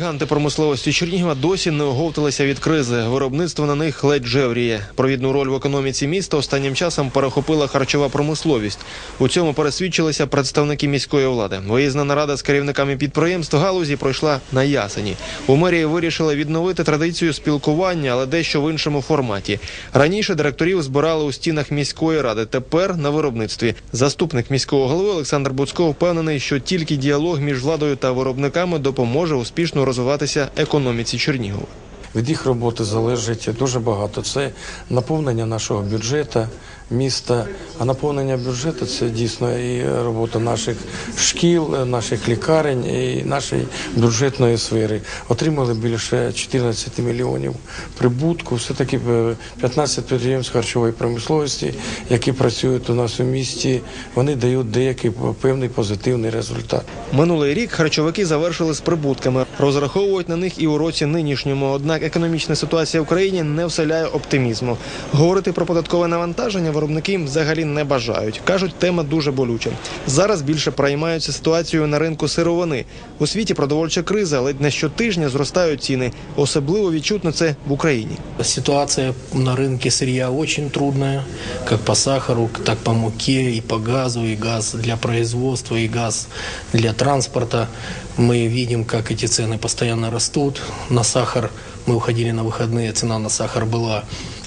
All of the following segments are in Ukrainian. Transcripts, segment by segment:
Гіганти промисловості Чернігова досі не оговталися від кризи. Виробництво на них ледь жевріє. Провідну роль в економіці міста останнім часом перехопила харчова промисловість. У цьому пересвідчилися представники міської влади. Виїзна нарада з керівниками підприємств галузі пройшла на ясені. У мерії вирішили відновити традицію спілкування, але дещо в іншому форматі. Раніше директорів збирали у стінах міської ради. Тепер на виробництві. Заступник міського голови Олександр Буцько впевнений, що тільки діалог між владою та виробниками допоможе успішно розвиватися економіці Чернігова. Від їх роботи залежить дуже багато. Це наповнення нашого бюджету міста. А наповнення бюджету це дійсно і робота наших шкіл, наших лікарень і нашої бюджетної сфери. Отримали більше 14 мільйонів прибутку. Все таки 15 підприємств харчової промисловості, які працюють у нас у місті. Вони дають деякий певний позитивний результат. Минулий рік харчовики завершили з прибутками. Розраховують на них і у році нинішньому. Однак економічна ситуація в країні не вселяє оптимізму. Говорити про податкове навантаження виробники взагалі не бажають. кажуть, тема дуже болюча. Зараз більше приймаються ситуацією на ринку сировини. У світі продовольча криза, ледь не щотижня зростають ціни. Особливо відчутно це в Україні. Ситуация на рынке сырья очень трудная, как по сахару, так по муке, и по газу, и газ для производства, и газ для транспорта. Мы видим, как эти цены постоянно растут. На сахар мы уходили на выходные, цена на сахар была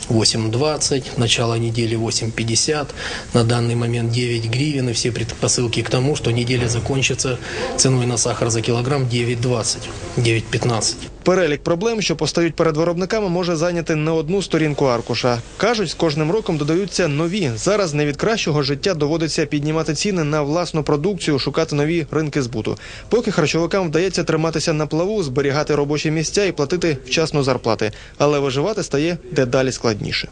8.20, начало недели 8.50, на данный момент 9 гривен, и все предпосылки к тому, что неделя закончится ценой на сахар за килограмм 9.20, 9.15. Перелік проблем, що постають перед виробниками, може зайняти не одну сторінку аркуша. кажуть, з кожним роком додаються нові. Зараз не від кращого життя доводиться піднімати ціни на власну продукцію, шукати нові ринки збуту. Поки харчовикам вдається триматися на плаву, зберігати робочі місця і платити вчасно зарплати, але виживати стає дедалі складніше.